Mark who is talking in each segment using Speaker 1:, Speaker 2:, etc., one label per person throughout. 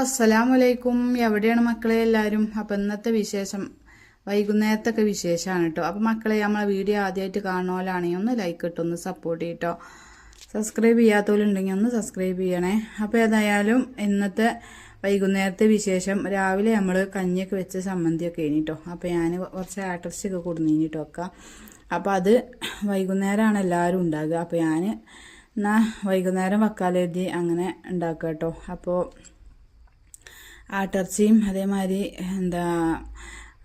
Speaker 1: അസ്സലാമലൈക്കും. എവിടെയാണ് മക്കളെ എല്ലാവരും? അപ്പം ഇന്നത്തെ വിശേഷം വൈകുന്നേരത്തൊക്കെ വിശേഷമാണ് കേട്ടോ അപ്പം മക്കളെ നമ്മളെ വീഡിയോ ആദ്യമായിട്ട് കാണുന്നവരാണെങ്കിൽ ഒന്ന് ലൈക്ക് ഇട്ടോ ഒന്ന് സപ്പോർട്ട് ചെയ്യട്ടോ. സബ്സ്ക്രൈബ് ചെയ്യാത്തവരുണ്ടെങ്കിൽ ഒന്ന് സബ്സ്ക്രൈബ് ചെയ്യണേ. അപ്പോൾ ഏതായാലും ഇന്നത്തെ വൈകുന്നേരത്തെ വിശേഷം രാവിലെ നമ്മൾ കഞ്ഞിയൊക്കെ വെച്ച് സമ്മന്തിയൊക്കെ കഴിഞ്ഞിട്ടോ അപ്പോൾ ഞാൻ കുറച്ച് ആട്ടർച്ചൊക്കെ കൊടുന്നിട്ടോ ഒക്കെ. അപ്പോൾ അത് വൈകുന്നേരമാണ് എല്ലാവരും ഉണ്ടാകുക. അപ്പോൾ ഞാൻ എന്നാൽ വൈകുന്നേരം വക്കാലെഴുതി അങ്ങനെ ഉണ്ടാക്കുക കേട്ടോ അപ്പോൾ ആട്ടിറച്ചിയും അതേമാതിരി എന്താ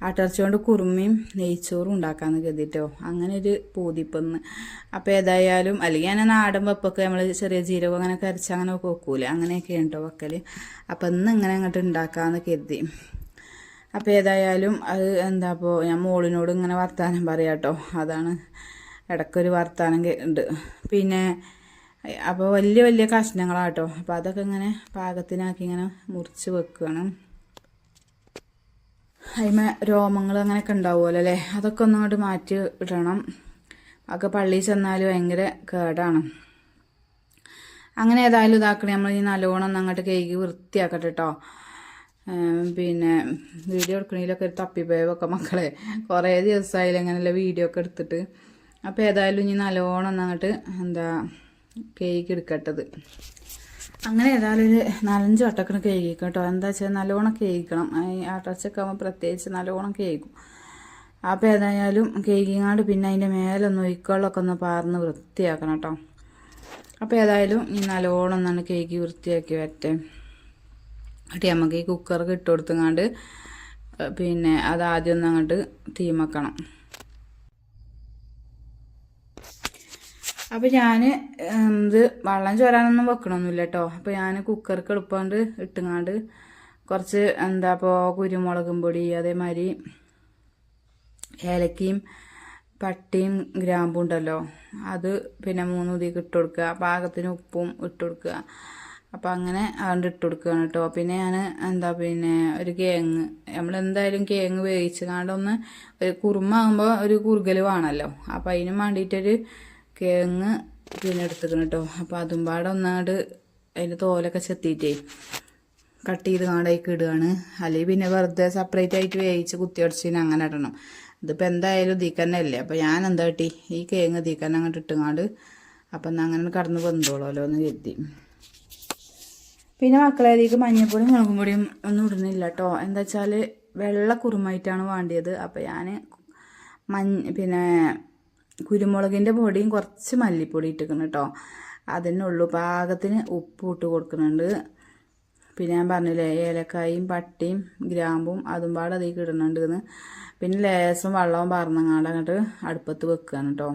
Speaker 1: ആട്ടിറച്ചി കൊണ്ട് കുറുമയും നെയ്ച്ചോറും ഉണ്ടാക്കാമെന്ന് കരുതിട്ടോ. അങ്ങനെ ഒരു പൂതിപ്പെന്ന്. അപ്പോൾ ഏതായാലും അല്ലെങ്കിൽ ഞാൻ നാടൻ വെപ്പൊക്കെ നമ്മൾ ചെറിയ ജീരകം അങ്ങനെ കരച്ച് അങ്ങനെ വെക്കൂലേ അങ്ങനെയൊക്കെയാണ് കേട്ടോ വെക്കൽ അപ്പം ഇന്ന് ഇങ്ങനെ അങ്ങോട്ട് ഉണ്ടാക്കാമെന്ന് കരുതി. അപ്പോൾ ഏതായാലും അത് എന്താ അപ്പോൾ ഞാൻ മോളിനോട് ഇങ്ങനെ വർത്താനം പറയാം കേട്ടോ അതാണ് ഇടയ്ക്കൊരു വർത്താനം ഉണ്ട്. പിന്നെ അപ്പോൾ വലിയ വലിയ കഷ്ണങ്ങളാട്ടോ. അപ്പോൾ അതൊക്കെ ഇങ്ങനെ പാകത്തിനാക്കി ഇങ്ങനെ മുറിച്ച് വെക്കുകയാണ് അതിമ രോമങ്ങൾ അങ്ങനെയൊക്കെ ഉണ്ടാവുമല്ലോ അല്ലേ? അതൊക്കെ ഒന്നും അങ്ങോട്ട് മാറ്റി ഇടണം. ഒക്കെ പള്ളിയിൽ ചെന്നാൽ ഭയങ്കര കേടാണ്. അങ്ങനെ ഏതായാലും ഇതാക്കണേ. നമ്മൾ ഈ നല്ലോണം ഒന്ന് അങ്ങോട്ട് കേക്ക് വൃത്തിയാക്കട്ടെ കേട്ടോ പിന്നെ വീഡിയോ എടുക്കണേലൊക്കെ ഒരു തപ്പിപ്പോയൊക്കെ മക്കളെ. കുറേ ദിവസമായില്ല അങ്ങനെയുള്ള വീഡിയോ ഒക്കെ എടുത്തിട്ട്. അപ്പോൾ ഏതായാലും ഇനി നല്ലോണം ഒന്ന് അങ്ങോട്ട് എന്താ കേക്ക് എടുക്കട്ടത്. അങ്ങനെ ഏതായാലും ഒരു നാലഞ്ച് വട്ടക്കണ കേക്ക് കേട്ടോ. എന്താ വെച്ചാൽ നല്ലോണം കേൾക്കണം ആട്ടച്ചൊക്കെ ആകുമ്പോൾ പ്രത്യേകിച്ച് നല്ലോണം കേൾക്കും അപ്പോൾ ഏതായാലും കേക്കിങ്ങാണ്ട് പിന്നെ അതിന്റെ മേലൊന്ന് ഒഴിക്കുകളൊക്കെ ഒന്ന് പാർന്ന് വൃത്തിയാക്കണം കേട്ടോ. അപ്പോൾ ഏതായാലും ഈ നല്ലോണം ഒന്നാണ് കേക്ക് വൃത്തിയാക്കി വരട്ടെ. എന്നിട്ട് നമുക്ക് ഈ കുക്കർക്ക് ഇട്ട് കൊടുത്തങ്ങാണ്ട് പിന്നെ അത് ആദ്യം ഒന്ന് തീമക്കണം അപ്പോൾ ഞാൻ ഇത് വെള്ളം ചോരാനൊന്നും വെക്കണമൊന്നുമില്ല കേട്ടോ അപ്പോൾ ഞാൻ കുക്കർക്ക് എളുപ്പമുണ്ട് ഇട്ടുങ്ങാണ്ട് കുറച്ച് എന്താ ഇപ്പോൾ കുരുമുളകും പൊടി അതേമാതിരി ഏലക്കയും പട്ടിയും ഗ്രാമ്പും ഉണ്ടല്ലോ. അത് പിന്നെ മൂന്ന് ഉതിക്ക് ഇട്ട് കൊടുക്കുക. പാകത്തിന് ഉപ്പും ഇട്ട് കൊടുക്കുക. അപ്പോൾ അങ്ങനെ അതുകൊണ്ട് ഇട്ട് കൊടുക്കുകയാണ് കേട്ടോ. പിന്നെ ഞാൻ എന്താ പിന്നെ ഒരു കേങ്ങ്. നമ്മൾ എന്തായാലും കേങ്ങ് വേവിച്ച് കാണ്ടൊന്ന് ഒരു കുറുമാകുമ്പോൾ ഒരു കുറുകൽ വേണമല്ലോ. അപ്പോൾ അതിനും വേണ്ടിയിട്ടൊരു കേങ്ങ് പിന്നെ എടുത്തുക്കണം കേട്ടോ. അപ്പോൾ അതും പാടെ ഒന്നാട് അതിന്റെ തോലൊക്കെ ചെത്തിയിട്ടേ കട്ട് ചെയ്ത് കാണ്ടേക്ക് ഇടുകയാണ് അല്ലെങ്കിൽ പിന്നെ വെറുതെ സെപ്പറേറ്റ് ആയിട്ട് വേവിച്ച് കുത്തിയടിച്ചിന് അങ്ങനെ ഇടണം. ഇതിപ്പോൾ എന്തായാലും തീക്കന്നെ അല്ലേ? അപ്പോൾ ഞാൻ എന്താ കിട്ടി? ഈ കേങ്ങ് തീക്കന്നെ അങ്ങോട്ട് ഇട്ടുങ്ങാണ്ട് അപ്പം എന്നാൽ അങ്ങനെ കടന്ന് വന്നോളൂല്ലോ എന്ന് കരുതി. പിന്നെ മക്കളെ അതിലേക്ക് മഞ്ഞപ്പൊടിയും മുളകും പൊടിയും ഒന്നും ഇടുന്നില്ല കേട്ടോ. എന്താ വെച്ചാൽ വെള്ള കുറുമായിട്ടാണ് വേണ്ടിയത്. അപ്പോൾ ഞാൻ മഞ്ഞ പിന്നെ കുരുമുളകിന്റെ പൊടിയും കുറച്ച് മല്ലിപ്പൊടി ഇട്ടിക്കണം കേട്ടോ. അതിനുള്ളൂ പാകത്തിന് ഉപ്പ് ഇട്ട് കൊടുക്കുന്നുണ്ട്. പിന്നെ ഞാൻ പറഞ്ഞില്ലേ ഏലക്കായും പട്ടിയും ഗ്രാമ്പും അതും പാടെ അതിലേക്ക് ഇടുന്നുണ്ട് പിന്നെ ലേസം വെള്ളവും പറഞ്ഞങ്ങാണ്ട് അങ്ങോട്ട് അടുപ്പത്ത് വെക്കുകയാണ് കേട്ടോ.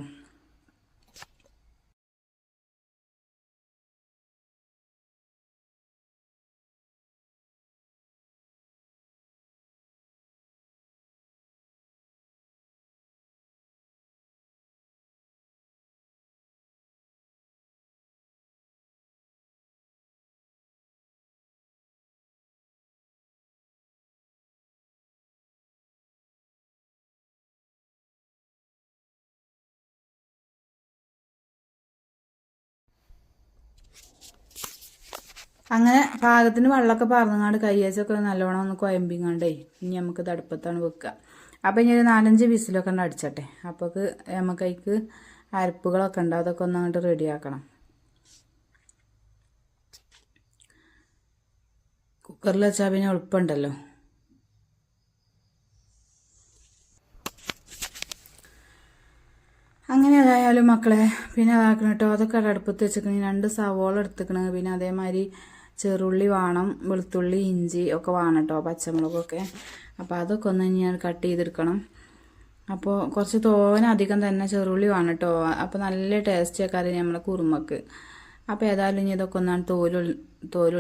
Speaker 1: അങ്ങനെ പാകത്തിന് വെള്ളമൊക്കെ പറഞ്ഞങ്ങാണ്ട് കയ്യേച്ചൊക്കെ നല്ലോണം ഒന്ന് കുഴമ്പിങ്ങാണ്ടേ ഇനി നമുക്ക് തടുപ്പത്താണ് വെക്കുക അപ്പം ഇനി ഒരു നാലഞ്ച് വിസിലൊക്കെ ഉണ്ട് അടിച്ചട്ടെ. അപ്പോൾ നമുക്ക് അതിക്ക് അരപ്പുകളൊക്കെ ഉണ്ട് അതൊക്കെ ഒന്ന് അങ്ങോട്ട് റെഡിയാക്കണം കുക്കറിൽ വെച്ചാൽ പിന്നെ എളുപ്പമുണ്ടല്ലോ. അങ്ങനെ ഏതായാലും മക്കളെ പിന്നെ അതാക്കണം കേട്ടോ അതൊക്കെ അടുപ്പത്ത് വെച്ചിക്കണ. രണ്ട് സവോള എടുത്തിക്കണ്. പിന്നെ അതേമാതിരി ചെറുള്ളി വേണം വെളുത്തുള്ളി ഇഞ്ചി ഒക്കെ വേണം കേട്ടോ പച്ചമുളകൊക്കെ. അപ്പോൾ അതൊക്കെ ഒന്ന് ഞാൻ കട്ട് ചെയ്തെടുക്കണം. അപ്പോൾ കുറച്ച് തോന അധികം തന്നെ ചെറുള്ളി വേണം കേട്ടോ. അപ്പോൾ നല്ല ടേസ്റ്റ് ആക്കാറ് നമ്മളെ കുറുമക്ക്. അപ്പോൾ ഏതായാലും ഇനി ഇതൊക്കെ ഒന്നാണ് തോൽ തോൽ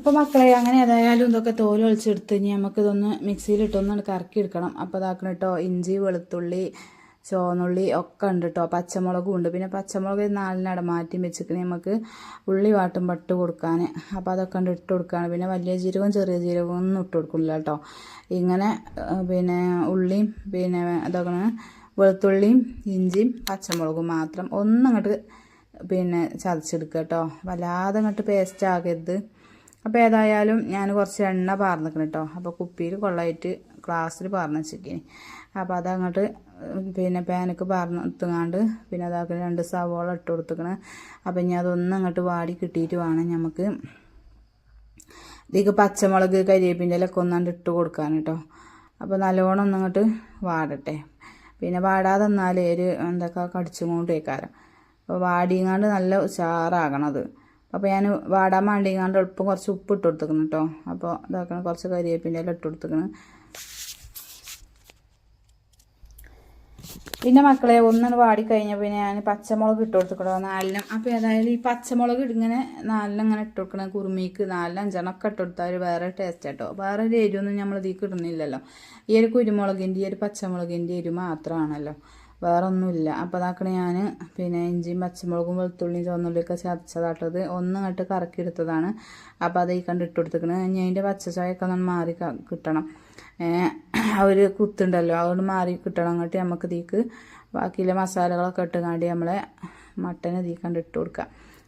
Speaker 1: അപ്പോൾ മക്കളെ അങ്ങനെ ഏതായാലും ഇതൊക്കെ തോൽ ഒളിച്ചെടുത്ത് ഇനി നമുക്കിതൊന്ന് മിക്സിയിലിട്ടൊന്ന് കറക്കി എടുക്കണം. അപ്പോൾ ഇതാക്കണം കേട്ടോ ഇഞ്ചി വെളുത്തുള്ളി ചോന്നുള്ളി ഒക്കെ ഉണ്ട് കേട്ടോ പച്ചമുളകും ഉണ്ട്. പിന്നെ പച്ചമുളക് നാലിനട മാറ്റി വെച്ചിട്ട് നമുക്ക് ഉള്ളി വാട്ടും പട്ട് കൊടുക്കാൻ. അപ്പോൾ അതൊക്കെ ഉണ്ട് ഇട്ട് കൊടുക്കുകയാണ് പിന്നെ വലിയ ജീരകവും ചെറിയ ജീരകവും ഒന്നും ഇട്ട് കൊടുക്കില്ല കേട്ടോ ഇങ്ങനെ പിന്നെ ഉള്ളിയും പിന്നെ അതൊക്കെ വെളുത്തുള്ളിയും ഇഞ്ചിയും പച്ചമുളകും മാത്രം ഒന്നും അങ്ങോട്ട് പിന്നെ ചതച്ചെടുക്കുക കേട്ടോ വല്ലാതെ അങ്ങോട്ട് പേസ്റ്റ് ആകരുത്. അപ്പോൾ ഏതായാലും ഞാൻ കുറച്ച് എണ്ണ പാർന്നിക്കണം കേട്ടോ അപ്പോൾ കുപ്പിയിൽ കൊള്ളായിട്ട് ഗ്ലാസ്സിൽ പാർന്ന് വെച്ചിരിക്കണി. അപ്പോൾ അതങ്ങോട്ട് പിന്നെ പാനക്ക് പാർന്നെത്തുങ്ങാണ്ട് പിന്നെ അതാക്കി രണ്ട് സവോള ഇട്ട് കൊടുത്തുക്കണ്. അപ്പം ഇനി അതൊന്നും അങ്ങോട്ട് വാടി കിട്ടിയിട്ട് വേണം നമുക്ക് ഇതിക്ക് പച്ചമുളക് കരിയേപ്പിന്റെ ഇലൊക്കെ ഒന്നാണ്ട് ഇട്ട് കൊടുക്കാൻ കേട്ടോ അപ്പോൾ നല്ലോണം ഒന്നങ്ങോട്ട് വാടട്ടെ. പിന്നെ വാടാതെ എന്നാൽ ഒരു എന്തൊക്കെ കടിച്ചും കൊണ്ടേക്കാരം. അപ്പോൾ വാടിയങ്ങാണ്ട് നല്ല ഉഷാറാകണത് അപ്പോൾ ഞാൻ വാടാൻ വേണ്ടിങ്ങാണ്ട് എളുപ്പം കുറച്ച് ഉപ്പ് ഇട്ട് കൊടുത്തേക്കണം കേട്ടോ അപ്പോൾ ഇതാക്കണം കുറച്ച് കരിവേപ്പിന്റെ എല്ലാം ഇട്ട് കൊടുത്തേക്കണം പിന്നെ മക്കളെ ഒന്നാണ് വാടി കഴിഞ്ഞ പിന്നെ ഞാൻ പച്ചമുളക് ഇട്ട് കൊടുത്തിട്ടോ നാലിനും. അപ്പോൾ ഏതായാലും ഈ പച്ചമുളക് ഇങ്ങനെ നാലിനും അങ്ങനെ ഇട്ട് കൊടുക്കണം കുറുമിക്ക് നാലിനും അഞ്ചെണ്ണൊക്കെ ഇട്ട് കൊടുത്താൽ ഒരു വേറെ ടേസ്റ്റ് കേട്ടോ വേറെ ഒരു എരിവൊന്നും നമ്മൾ ഇതിൽ ഇടുന്നില്ലല്ലോ. ഈ ഒരു കുരുമുളകിന്റെ ഈ ഒരു പച്ചമുളകിന്റെ എരിവ് മാത്രമാണല്ലോ വേറെ ഒന്നുമില്ല അപ്പോൾ അതാക്കണ ഞാൻ പിന്നെ ഇഞ്ചിയും പച്ചമുളകും വെളുത്തുള്ളിയും ചുവന്നുള്ളിയൊക്കെ ചതച്ചതാട്ടത് ഒന്ന് ഇങ്ങോട്ട് കറക്കി എടുത്തതാണ് അപ്പോൾ അത് കണ്ട് ഇട്ട് കൊടുത്തിക്കണ്. ഇനി അതിന്റെ പച്ചച്ചായൊക്കെ ഒന്ന് മാറി കിട്ടണം. ഒരു കുത്തുണ്ടല്ലോ. അതുകൊണ്ട് മാറി കിട്ടണം. അങ്ങോട്ട് നമുക്ക് ഇതിക്ക് ബാക്കിയുള്ള മസാലകളൊക്കെ ഇട്ടുകാണ്ടി നമ്മളെ മട്ടൻ ഇതിൽ കണ്ട് ഇട്ട് കൊടുക്കുക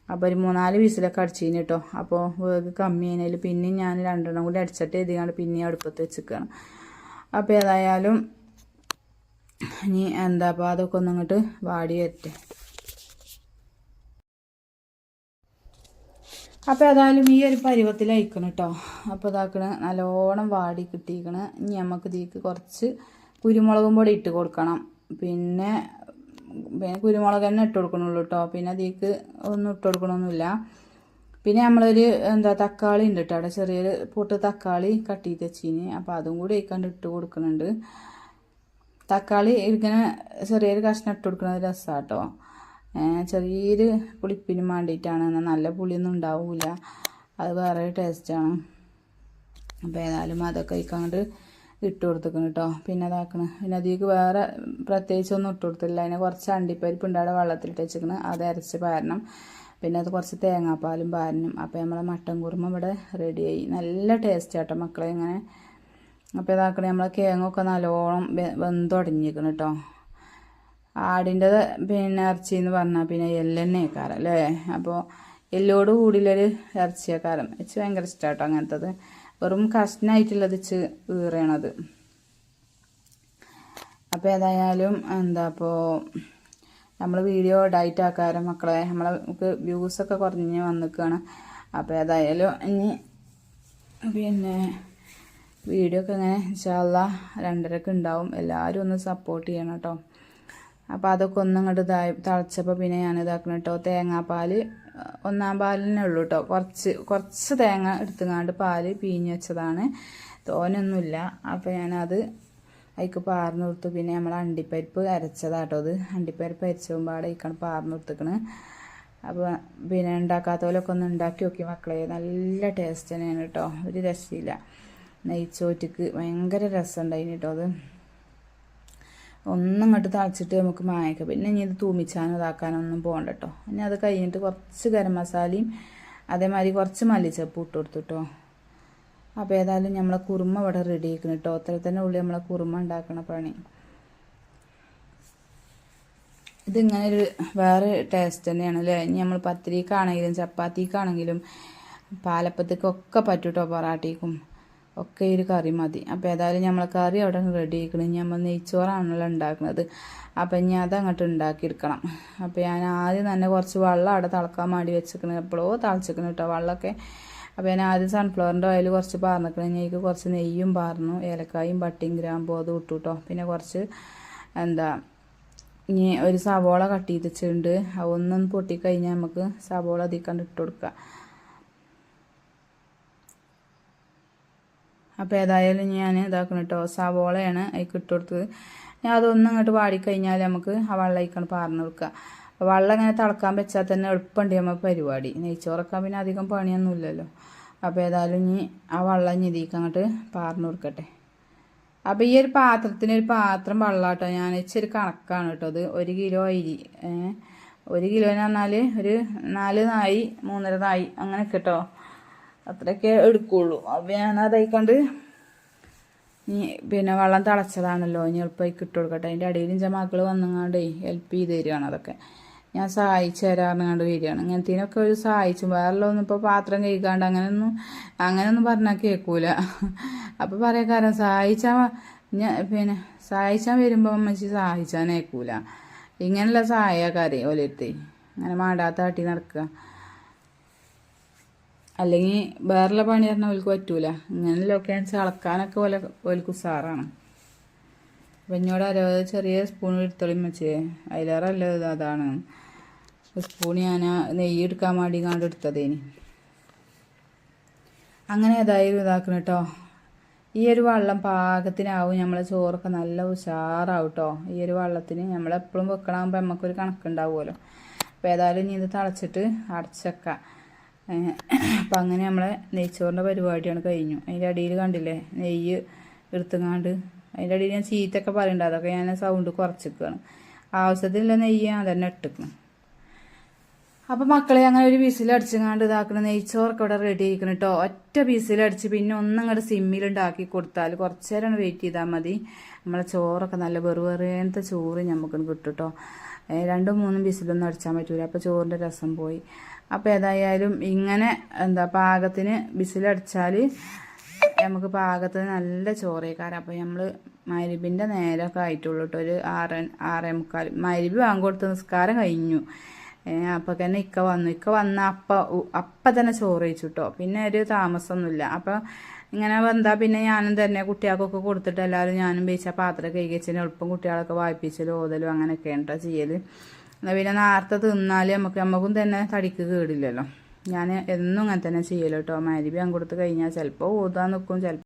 Speaker 1: അപ്പോൾ ഒരു മൂന്നാൽ പീസിലൊക്കെ അടിച്ചിന് കേട്ടോ അപ്പോൾ വേഗം കമ്മി അതിൽ പിന്നെയും ഞാൻ രണ്ടെണ്ണം കൂടി അടിച്ചിട്ട് എഴുതിയാണ്ട് പിന്നെയും അടുപ്പത്ത് വെച്ചിരിക്കുകയാണ് അപ്പോൾ ഏതായാലും ഇനി എന്താ അപ്പോൾ അതൊക്കെ ഒന്ന് അങ്ങോട്ട് വാടി വരട്ടെ. അപ്പോൾ ഏതായാലും ഈ ഒരു പരുവത്തിലയക്കണം കേട്ടോ അപ്പോൾ ഇതാക്കണ നല്ലോണം വാടി കിട്ടിയിരിക്കണ. ഇനി നമുക്ക് ഇതിലേക്ക് കുറച്ച് കുരുമുളകും പൊടി ഇട്ട് കൊടുക്കണം. പിന്നെ പിന്നെ കുരുമുളക് തന്നെ ഇട്ട് കൊടുക്കണുള്ളൂ കേട്ടോ പിന്നെ അതിലേക്ക് ഒന്നും ഇട്ട് കൊടുക്കണമൊന്നുമില്ല പിന്നെ നമ്മളൊരു എന്താ തക്കാളി ഉണ്ട് കേട്ടോ അവിടെ ചെറിയൊരു പൊട്ട് തക്കാളി കട്ട് ചെയ്ത് വെച്ചിന്. അപ്പോൾ അതും കൂടി അയക്കാണ്ട് ഇട്ട് കൊടുക്കുന്നുണ്ട് തക്കാളി ഇങ്ങനെ ചെറിയൊരു കഷ്ണം ഇട്ട് കൊടുക്കുന്നത് രസമാണ് കേട്ടോ ചെറിയൊരു പുളിപ്പിനും വേണ്ടിയിട്ടാണ്. നല്ല പുളിയൊന്നും ഉണ്ടാവില്ല അത് വേറെ ടേസ്റ്റാണ് അപ്പോൾ ഏതായാലും അതൊക്കെ ഇക്കങ്ങോട്ട് ഇട്ട് കൊടുത്തേക്കണം കേട്ടോ പിന്നെ അതാക്കണം പിന്നെ അതിലേക്ക് വേറെ പ്രത്യേകിച്ചൊന്നും ഇട്ട് കൊടുത്തില്ല. അതിനെ കുറച്ച് അണ്ടിപ്പരിപ്പ് ഉണ്ട്. അവിടെ വെള്ളത്തിലിട്ട് വെച്ചിരിക്കണം അത് അരച്ച് പാരണം. പിന്നെ അത് കുറച്ച് തേങ്ങാപ്പാലും പാരനും അപ്പോൾ നമ്മളെ മട്ടൻ കുറുമ ഇവിടെ റെഡിയായി നല്ല ടേസ്റ്റ് ആട്ടോ മക്കളെ ഇങ്ങനെ അപ്പോൾ ഇതാക്കണേ നമ്മളെ കേങ്ങൊക്കെ നല്ലോണം വെന്ത് വെന്തുടങ്ങിയിരിക്കണം കേട്ടോ ആടിന്റെ പിന്നെ ഇറച്ചി എന്ന് പറഞ്ഞാൽ പിന്നെ എല്ലെണ്ണേക്കാരം അല്ലേ അപ്പോൾ എല്ലോട് കൂടിയുള്ളൊരു ഇറച്ചിയേക്കാരം. വെച്ച് ഭയങ്കര ഇഷ്ടമാട്ടോ അങ്ങനത്തത് വെറും കഷ്ണമായിട്ടുള്ളത് ഇച്ച് ഈറണത്. അപ്പോൾ ഏതായാലും എന്താ അപ്പോൾ നമ്മൾ വീഡിയോ ഡൈറ്റ് ആക്കാരം മക്കളെ. നമ്മളെ വ്യൂസൊക്കെ കുറഞ്ഞ് വന്നിക്കുകയാണ് അപ്പോൾ ഏതായാലും ഇനി പിന്നെ വീഡിയോ ഒക്കെ ഇങ്ങനെ ഇൻഷാല്ല രണ്ടരക്ക് ഉണ്ടാവും. എല്ലാവരും ഒന്ന് സപ്പോർട്ട് ചെയ്യണം കേട്ടോ അപ്പോൾ അതൊക്കെ ഒന്നും ഇങ്ങോട്ട് ഇതായി തിളച്ചപ്പോൾ പിന്നെ ഞാൻ ഇതാക്കണം കേട്ടോ തേങ്ങാപ്പാൽ ഒന്നാം പാലിനേ ഉള്ളൂ കേട്ടോ കുറച്ച് കുറച്ച് തേങ്ങ എടുത്തുങ്ങാണ്ട് പാൽ പിഴിഞ്ഞ് വെച്ചതാണ്. തോനൊന്നുമില്ല. അപ്പോൾ ഞാനത് അതിക്ക് പാർന്ന് കൊടുത്തു. പിന്നെ നമ്മൾ അണ്ടിപ്പരിപ്പ് അരച്ചതാട്ടോ അത് അണ്ടിപ്പരിപ്പ് അരച്ചുമ്പാടെ ഇക്കാണ് പാർന്ന് കൊടുത്തേക്കണ്. അപ്പോൾ പിന്നെ ഉണ്ടാക്കാത്ത പോലെയൊക്കെ ഒന്ന് ഉണ്ടാക്കി നോക്കി മക്കളെ. നല്ല ടേസ്റ്റ് തന്നെയാണ് കേട്ടോ ഒരു രക്ഷയില്ല. നെയ്ച്ചോറ്റക്ക് ഭയങ്കര രസമുണ്ടായിന് കേട്ടോ അത്. ഒന്നും ഇങ്ങോട്ട് തളിച്ചിട്ട് നമുക്ക് മായക്കാം പിന്നെ ഇനി ഇത് തൂമിച്ചാനോ ഇതാക്കാനോ ഒന്നും പോകണ്ട കേട്ടോ ഇനി അത് കഴിഞ്ഞിട്ട് കുറച്ച് ഗരം മസാലയും അതേമാതിരി കുറച്ച് മല്ലിച്ചപ്പ് ഇട്ട് കൊടുത്തു കേട്ടോ അപ്പോൾ ഏതായാലും നമ്മളെ കുറുമ ഇവിടെ റെഡി ആക്കണം കേട്ടോ അത്ര തന്നെ ഉള്ളി നമ്മളെ കുറുമ ഉണ്ടാക്കണ പണി. ഇതിങ്ങനെ ഒരു വേറെ ടേസ്റ്റ് തന്നെയാണ് അല്ലേ? ഇനി നമ്മൾ പത്തിരിക്കാണെങ്കിലും ചപ്പാത്തിക്കാണെങ്കിലും പാലപ്പത്തേക്കൊക്കെ പറ്റൂട്ടോ പൊറാട്ടിക്കും ഒക്കെ ഒരു കറി മതി. അപ്പോൾ ഏതായാലും നമ്മളെ കറി അവിടെ റെഡി ആക്കണം ഇനി നമ്മൾ നെയ്ച്ചോറാണല്ലോ ഉണ്ടാക്കുന്നത് അപ്പം ഇനി അത് അങ്ങോട്ട് ഉണ്ടാക്കിയെടുക്കണം അപ്പോൾ ഞാൻ ആദ്യം തന്നെ കുറച്ച് വെള്ളം അവിടെ തിളക്കാൻ മാടി വെച്ചിരിക്കണം എപ്പോഴോ തിളച്ചിരിക്കണം കേട്ടോ വെള്ളമൊക്കെ. അപ്പോൾ ഞാൻ ആദ്യം സൺഫ്ലവറിന്റെ ഓയിൽ കുറച്ച് പാർന്നിക്കണം. എനിക്ക് കുറച്ച് നെയ്യും പാർന്നു. ഏലക്കായും പട്ടിയും ഗ്രാമ്പും അത് ഇട്ടു കേട്ടോ പിന്നെ കുറച്ച് എന്താ ഇനി ഒരു സവോള കട്ട് ചെയ്തിട്ടുണ്ട് അതൊന്നും പൊട്ടിക്കഴിഞ്ഞാൽ നമുക്ക് സവോള അധികം ഇട്ട് അപ്പോൾ ഏതായാലും ഞാൻ ഇതാക്കണം കേട്ടോ സവോളയാണ് അതിൽ ഇട്ട് കൊടുത്തത്. ഞാൻ അതൊന്നും ഇങ്ങോട്ട് വാടിക്കഴിഞ്ഞാൽ നമുക്ക് ആ വെള്ളം അയക്കണം പാർന്ന് അപ്പോൾ വെള്ളം ഇങ്ങനെ തിളക്കാൻ വെച്ചാൽ തന്നെ എളുപ്പമുണ്ട് നമ്മൾ പരിപാടി. നെയ്ച്ചോറൊക്കെ പിന്നെ അധികം പണിയൊന്നുമില്ലല്ലോ അപ്പോൾ ഏതായാലും ഇനി ആ വെള്ളം ഇതിലേക്ക് അങ്ങോട്ട് പാർന്ന് കൊടുക്കട്ടെ. അപ്പോൾ ഈ ഒരു പാത്രത്തിന് ഒരു പാത്രം വെള്ളം കേട്ടോ ഞാൻ ഇച്ചിരി കണക്കാണ് കേട്ടോ അത്. ഒരു കിലോ അരി ഒരു കിലോന്ന് പറഞ്ഞാൽ ഒരു നാല് നായി മൂന്നര നായി അങ്ങനെ കേട്ടോ. അത്രയൊക്കെ എടുക്കുള്ളൂ. അപ്പം ഞാൻ അതായിക്കൊണ്ട് പിന്നെ വെള്ളം തിളച്ചതാണല്ലോ ഇനി എളുപ്പമായി കിട്ടു കൊടുക്കട്ടെ. അതിന്റെ അടിയിൽ എന്റെ മക്കൾ വന്നങ്ങാണ്ടേ ഹെൽപ്പ് ചെയ്ത് തരികയാണ് അതൊക്കെ. ഞാൻ സഹായിച്ചു തരാറങ്ങാണ്ട് വരികയാണ്. ഇങ്ങനത്തേനൊക്കെ ഒരു സഹായിച്ചു. വേറെ ഒന്നും ഇപ്പോൾ പാത്രം കഴിക്കാണ്ട് അങ്ങനെയൊന്നും അങ്ങനെയൊന്നും പറഞ്ഞാൽ കേൾക്കൂല അപ്പോൾ പറയാൻ കാരണം സഹായിച്ചാൽ ഞാൻ പിന്നെ സഹായിച്ചാൽ വരുമ്പോൾ അമ്മച്ചി സഹായിച്ചാൽ കേൾക്കൂല ഇങ്ങനെയുള്ള സഹായക്കാരെ ഓലെത്തി അങ്ങനെ മാടാത്ത തട്ടി നടക്കുക. അല്ലെങ്കിൽ വേറെയുള്ള പണി പറഞ്ഞാൽ ഓൽക്ക് പറ്റൂല. ഇങ്ങനെയൊക്കെ അളക്കാനൊക്കെ പോലെ ഓൽക്ക് ഉസാറാണ്. അപ്പം എന്നോട് അരവത് ചെറിയ സ്പൂൺ എടുത്തോളി വെച്ചേ അതിലേറെ അല്ല അതാണ്. സ്പൂൺ ഞാൻ നെയ്യ് എടുക്കാൻ വേണ്ടി കണ്ട് എടുത്തതേനി. അങ്ങനെ ഏതായാലും ഇതാക്കണം കേട്ടോ ഈ ഒരു വെള്ളം പാകത്തിനാവും നമ്മളെ ചോറൊക്കെ നല്ല ഉഷാറാവും കേട്ടോ ഈ ഒരു വെള്ളത്തിന് നമ്മളെപ്പോഴും വെക്കണമാകുമ്പോൾ നമുക്കൊരു കണക്കുണ്ടാവുമല്ലോ അപ്പോൾ ഏതായാലും ഇനി ഇത് തളച്ചിട്ട് അടച്ചേക്കാം. അപ്പം അങ്ങനെ നമ്മളെ നെയ്ച്ചോറിന്റെ പരിപാടിയാണ് കഴിഞ്ഞു. അതിന്റെ അടിയിൽ കണ്ടില്ലേ? നെയ്യ് എടുത്തുങ്ങാണ്ട്. അതിന്റെ അടിയിൽ ഞാൻ ചീത്തൊക്കെ പറയുന്നുണ്ട് അതൊക്കെ ഞാൻ സൗണ്ട് കുറച്ചിരിക്കുകയാണ് ആവശ്യത്തിനുള്ള നെയ്യ് ഞാൻ തന്നെ ഇട്ടിക്കണം. അപ്പം മക്കളെ അങ്ങനെ ഒരു വിസിലടിച്ചങ്ങാണ്ട് ഇതാക്കണം നെയ്ച്ചോറൊക്കെ ഇവിടെ റെഡി ആയിരിക്കണം കേട്ടോ ഒറ്റ വിസിലടിച്ച് പിന്നെ ഒന്നങ്ങോട്ട് സിമ്മിലുണ്ടാക്കി കൊടുത്താൽ കുറച്ച് നേരം വെയിറ്റ് ചെയ്താൽ മതി. നമ്മളെ ചോറൊക്കെ നല്ല വെറുവേറേനത്തെ ചോറ് നമുക്ക് കിട്ടും കേട്ടോ രണ്ടും മൂന്നും വിസിലൊന്നും അടിച്ചാൽ പറ്റൂല. അപ്പോൾ ചോറിന്റെ രസം പോയി. അപ്പോൾ ഏതായാലും ഇങ്ങനെ എന്താ പാകത്തിന് ബിസിലടിച്ചാൽ നമുക്ക് പാകത്തിന് നല്ല ചോറേക്കാരം. അപ്പോൾ നമ്മൾ മരുബിന്റെ നേരമൊക്കെ ആയിട്ടുള്ളൂ കേട്ടോ ഒരു ആറ് ആറേ മുക്കാൽ മരുബി വാങ്ങിക്കൊടുത്ത കൊടുത്ത് നിസ്കാരം കഴിഞ്ഞു. അപ്പോൾ തന്നെ ഇക്ക വന്നു. ഇക്ക വന്ന അപ്പ അപ്പം തന്നെ ചോറ് കേട്ടോ പിന്നെ ഒരു താമസമൊന്നുമില്ല അപ്പോൾ ഇങ്ങനെ വന്നാൽ പിന്നെ ഞാനും തന്നെ കുട്ടികൾക്കൊക്കെ കൊടുത്തിട്ട് എല്ലാവരും ഞാനും വെച്ച പാത്രം കൈകച്ചിന് എളുപ്പം കുട്ടികളൊക്കെ വായിപ്പിച്ചലും ഓതലും അങ്ങനെയൊക്കെയാണ് കേട്ടോ ചെയ്യൽ എന്നാൽ പിന്നെ നേരത്തെ തിന്നാൽ നമുക്ക് നമുക്കും തന്നെ തടിക്ക് കേടില്ലല്ലോ. ഞാൻ എന്നും അങ്ങനെ തന്നെ ചെയ്യലോ കേട്ടോ മരുവി കൊടുത്ത് കഴിഞ്ഞാൽ ചിലപ്പോൾ ഓതാൻ നിൽക്കും ചിലപ്പോൾ